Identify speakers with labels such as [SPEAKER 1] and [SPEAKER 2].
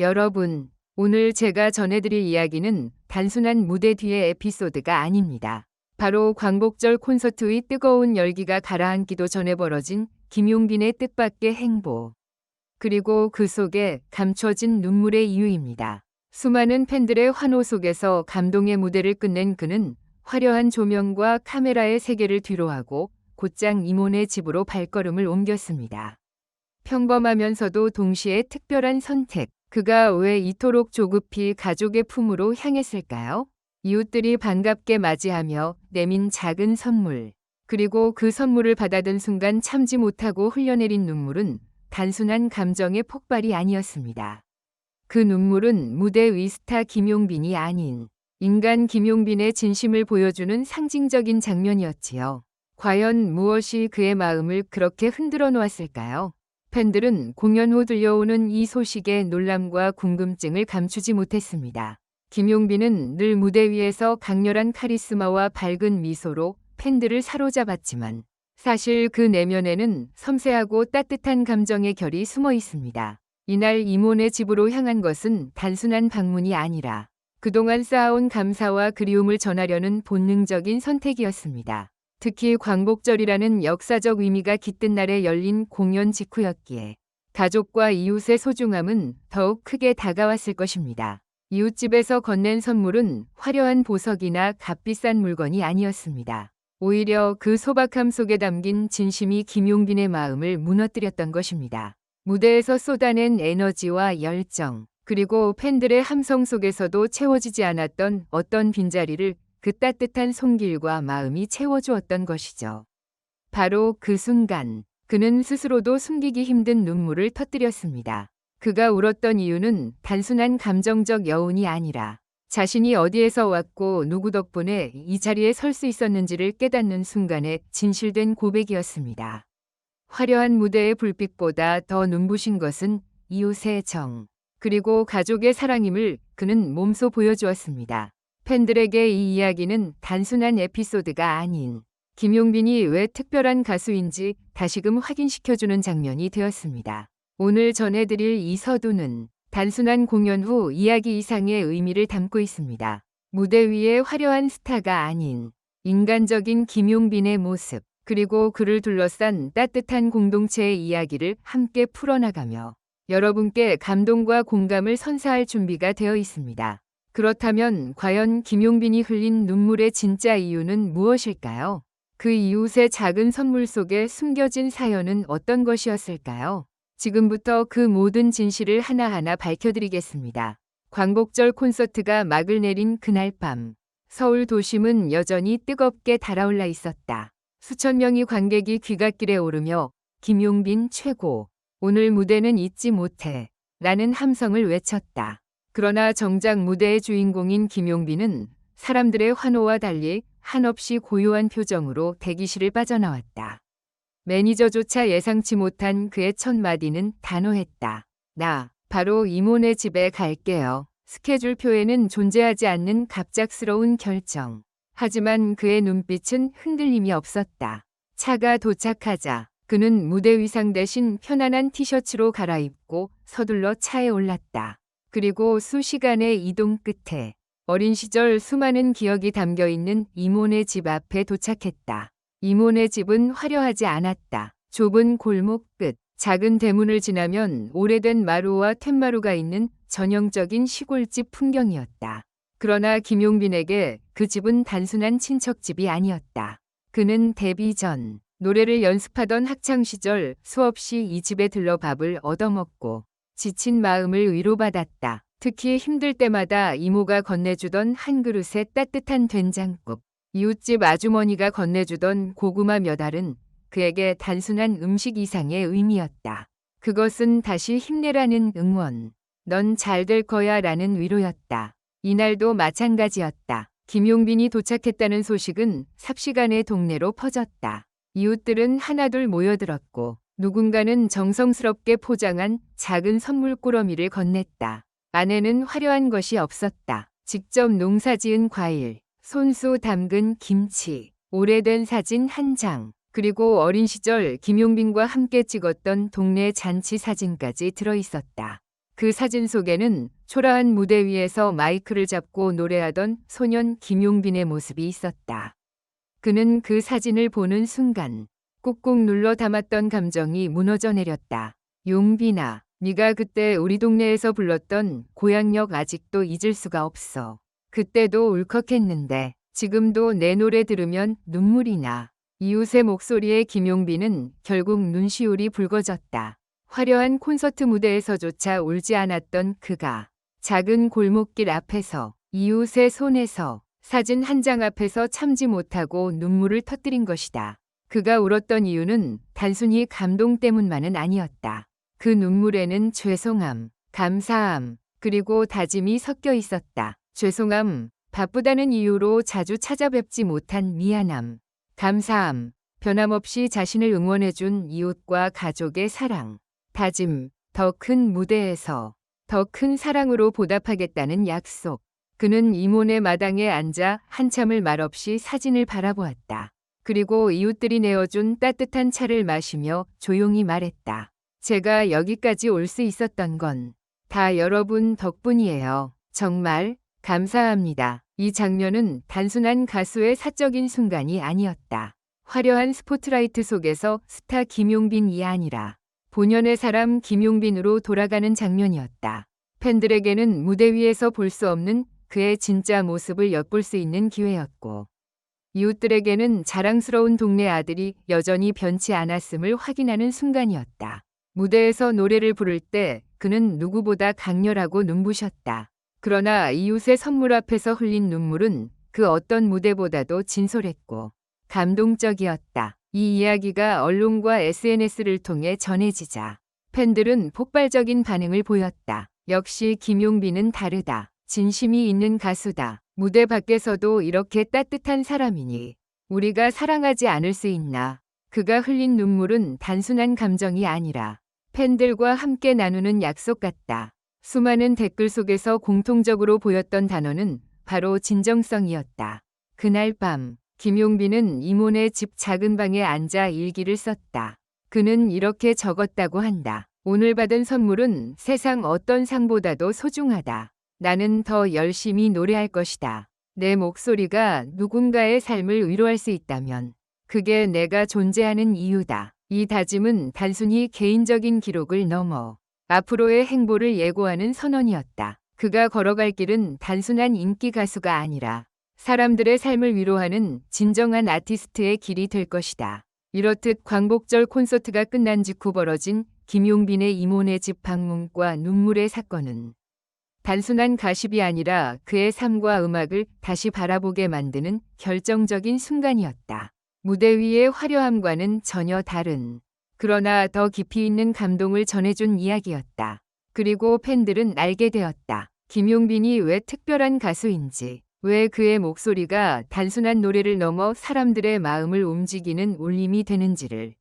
[SPEAKER 1] 여러분, 오늘 제가 전해드릴 이야기는 단순한 무대 뒤의 에피소드가 아닙니다. 바로 광복절 콘서트의 뜨거운 열기가 가라앉기도 전에 벌어진 김용빈의 뜻밖의 행보. 그리고 그 속에 감춰진 눈물의 이유입니다. 수많은 팬들의 환호 속에서 감동의 무대를 끝낸 그는 화려한 조명과 카메라의 세계를 뒤로하고 곧장 이모네 집으로 발걸음을 옮겼습니다. 평범하면서도 동시에 특별한 선택. 그가 왜 이토록 조급히 가족의 품으로 향했을까요? 이웃들이 반갑게 맞이하며 내민 작은 선물. 그리고 그 선물을 받아든 순간 참지 못하고 흘려내린 눈물은 단순한 감정의 폭발이 아니었습니다. 그 눈물은 무대 위스타 김용빈이 아닌 인간 김용빈의 진심을 보여주는 상징적인 장면이었지요. 과연 무엇이 그의 마음을 그렇게 흔들어 놓았을까요? 팬들은 공연 후 들려오는 이 소식에 놀람과 궁금증을 감추지 못했습니다. 김용빈은 늘 무대 위에서 강렬한 카리스마와 밝은 미소로 팬들을 사로잡았지만 사실 그 내면에는 섬세하고 따뜻한 감정의 결이 숨어 있습니다. 이날 이모네 집으로 향한 것은 단순한 방문이 아니라 그동안 쌓아온 감사와 그리움을 전하려는 본능적인 선택이었습니다. 특히 광복절이라는 역사적 의미가 깃든 날에 열린 공연 직후였기에 가족과 이웃의 소중함은 더욱 크게 다가왔을 것입니다. 이웃집에서 건넨 선물은 화려한 보석이나 값비싼 물건이 아니었습니다. 오히려 그 소박함 속에 담긴 진심이 김용빈의 마음을 무너뜨렸던 것입니다. 무대에서 쏟아낸 에너지와 열정, 그리고 팬들의 함성 속에서도 채워지지 않았던 어떤 빈자리를 그 따뜻한 손길과 마음이 채워주었던 것이죠. 바로 그 순간 그는 스스로도 숨기기 힘든 눈물을 터뜨렸습니다. 그가 울었던 이유는 단순한 감정적 여운이 아니라 자신이 어디에서 왔고 누구 덕분에 이 자리에 설 수 있었는지를 깨닫는 순간의 진실된 고백이었습니다. 화려한 무대의 불빛보다 더 눈부신 것은 이웃의 정, 그리고 가족의 사랑임을 그는 몸소 보여주었습니다. 팬들에게 이 이야기는 단순한 에피소드가 아닌 김용빈이 왜 특별한 가수인지 다시금 확인시켜주는 장면이 되었습니다. 오늘 전해드릴 이 서두는 단순한 공연 후 이야기 이상의 의미를 담고 있습니다. 무대 위의 화려한 스타가 아닌 인간적인 김용빈의 모습, 그리고 그를 둘러싼 따뜻한 공동체의 이야기를 함께 풀어나가며 여러분께 감동과 공감을 선사할 준비가 되어 있습니다. 그렇다면 과연 김용빈이 흘린 눈물의 진짜 이유는 무엇일까요? 그 이웃의 작은 선물 속에 숨겨진 사연은 어떤 것이었을까요? 지금부터 그 모든 진실을 하나하나 밝혀드리겠습니다. 광복절 콘서트가 막을 내린 그날 밤, 서울 도심은 여전히 뜨겁게 달아올라 있었다. 수천 명의 관객이 귀갓길에 오르며 김용빈 최고, 오늘 무대는 잊지 못해 라는 함성을 외쳤다. 그러나 정작 무대의 주인공인 김용빈은 사람들의 환호와 달리 한없이 고요한 표정으로 대기실을 빠져나왔다. 매니저조차 예상치 못한 그의 첫 마디는 단호했다. 나 바로 이모네 집에 갈게요. 스케줄표에는 존재하지 않는 갑작스러운 결정. 하지만 그의 눈빛은 흔들림이 없었다. 차가 도착하자 그는 무대 위상 대신 편안한 티셔츠로 갈아입고 서둘러 차에 올랐다. 그리고 수시간의 이동 끝에 어린 시절 수많은 기억이 담겨 있는 이모네 집 앞에 도착했다. 이모네 집은 화려하지 않았다. 좁은 골목 끝, 작은 대문을 지나면 오래된 마루와 툇마루가 있는 전형적인 시골집 풍경이었다. 그러나 김용빈에게 그 집은 단순한 친척집이 아니었다. 그는 데뷔 전 노래를 연습하던 학창시절 수없이 이 집에 들러 밥을 얻어먹고 지친 마음을 위로받았다. 특히 힘들 때마다 이모가 건네주던 한 그릇의 따뜻한 된장국, 이웃집 아주머니가 건네주던 고구마 몇 알은 그에게 단순한 음식 이상의 의미였다. 그것은 다시 힘내라는 응원, 넌 잘 될 거야 라는 위로였다. 이날도 마찬가지였다. 김용빈이 도착했다는 소식은 삽시간에 동네로 퍼졌다. 이웃들은 하나둘 모여들었고 누군가는 정성스럽게 포장한 작은 선물 꾸러미를 건넸다. 안에는 화려한 것이 없었다. 직접 농사지은 과일, 손수 담근 김치, 오래된 사진 한 장, 그리고 어린 시절 김용빈과 함께 찍었던 동네 잔치 사진까지 들어 있었다. 그 사진 속에는 초라한 무대 위에서 마이크를 잡고 노래하던 소년 김용빈의 모습이 있었다. 그는 그 사진을 보는 순간 꾹꾹 눌러 담았던 감정이 무너져 내렸다. 용빈아, 네가 그때 우리 동네에서 불렀던 고향역 아직도 잊을 수가 없어. 그때도 울컥했는데 지금도 내 노래 들으면 눈물이 나. 이웃의 목소리에 김용빈은 결국 눈시울이 붉어졌다. 화려한 콘서트 무대에서조차 울지 않았던 그가 작은 골목길 앞에서 이웃의 손에서 사진 한 장 앞에서 참지 못하고 눈물을 터뜨린 것이다. 그가 울었던 이유는 단순히 감동 때문만은 아니었다. 그 눈물에는 죄송함, 감사함, 그리고 다짐이 섞여 있었다. 죄송함, 바쁘다는 이유로 자주 찾아뵙지 못한 미안함, 감사함, 변함없이 자신을 응원해준 이웃과 가족의 사랑, 다짐, 더 큰 무대에서 더 큰 사랑으로 보답하겠다는 약속. 그는 이모네 마당에 앉아 한참을 말없이 사진을 바라보았다. 그리고 이웃들이 내어준 따뜻한 차를 마시며 조용히 말했다. 제가 여기까지 올 수 있었던 건 다 여러분 덕분이에요. 정말 감사합니다. 이 장면은 단순한 가수의 사적인 순간이 아니었다. 화려한 스포트라이트 속에서 스타 김용빈이 아니라 본연의 사람 김용빈으로 돌아가는 장면이었다. 팬들에게는 무대 위에서 볼 수 없는 그의 진짜 모습을 엿볼 수 있는 기회였고, 이웃들에게는 자랑스러운 동네 아들이 여전히 변치 않았음을 확인하는 순간이었다. 무대에서 노래를 부를 때 그는 누구보다 강렬하고 눈부셨다. 그러나 이웃의 선물 앞에서 흘린 눈물은 그 어떤 무대보다도 진솔했고 감동적이었다. 이 이야기가 언론과 SNS를 통해 전해지자 팬들은 폭발적인 반응을 보였다. 역시 김용빈은 다르다. 진심이 있는 가수다. 무대 밖에서도 이렇게 따뜻한 사람이니 우리가 사랑하지 않을 수 있나. 그가 흘린 눈물은 단순한 감정이 아니라 팬들과 함께 나누는 약속 같다. 수많은 댓글 속에서 공통적으로 보였던 단어는 바로 진정성이었다. 그날 밤 김용빈은 이모네 집 작은 방에 앉아 일기를 썼다. 그는 이렇게 적었다고 한다. 오늘 받은 선물은 세상 어떤 상보다도 소중하다. 나는 더 열심히 노래할 것이다. 내 목소리가 누군가의 삶을 위로할 수 있다면 그게 내가 존재하는 이유다. 이 다짐은 단순히 개인적인 기록을 넘어 앞으로의 행보를 예고하는 선언이었다. 그가 걸어갈 길은 단순한 인기 가수가 아니라 사람들의 삶을 위로하는 진정한 아티스트의 길이 될 것이다. 이렇듯 광복절 콘서트가 끝난 직후 벌어진 김용빈의 이모네 집 방문과 눈물의 사건은 단순한 가십이 아니라 그의 삶과 음악을 다시 바라보게 만드는 결정적인 순간이었다. 무대 위의 화려함과는 전혀 다른 그러나 더 깊이 있는 감동을 전해준 이야기였다. 그리고 팬들은 알게 되었다. 김용빈이 왜 특별한 가수인지, 왜 그의 목소리가 단순한 노래를 넘어 사람들의 마음을 움직이는 울림이 되는지를.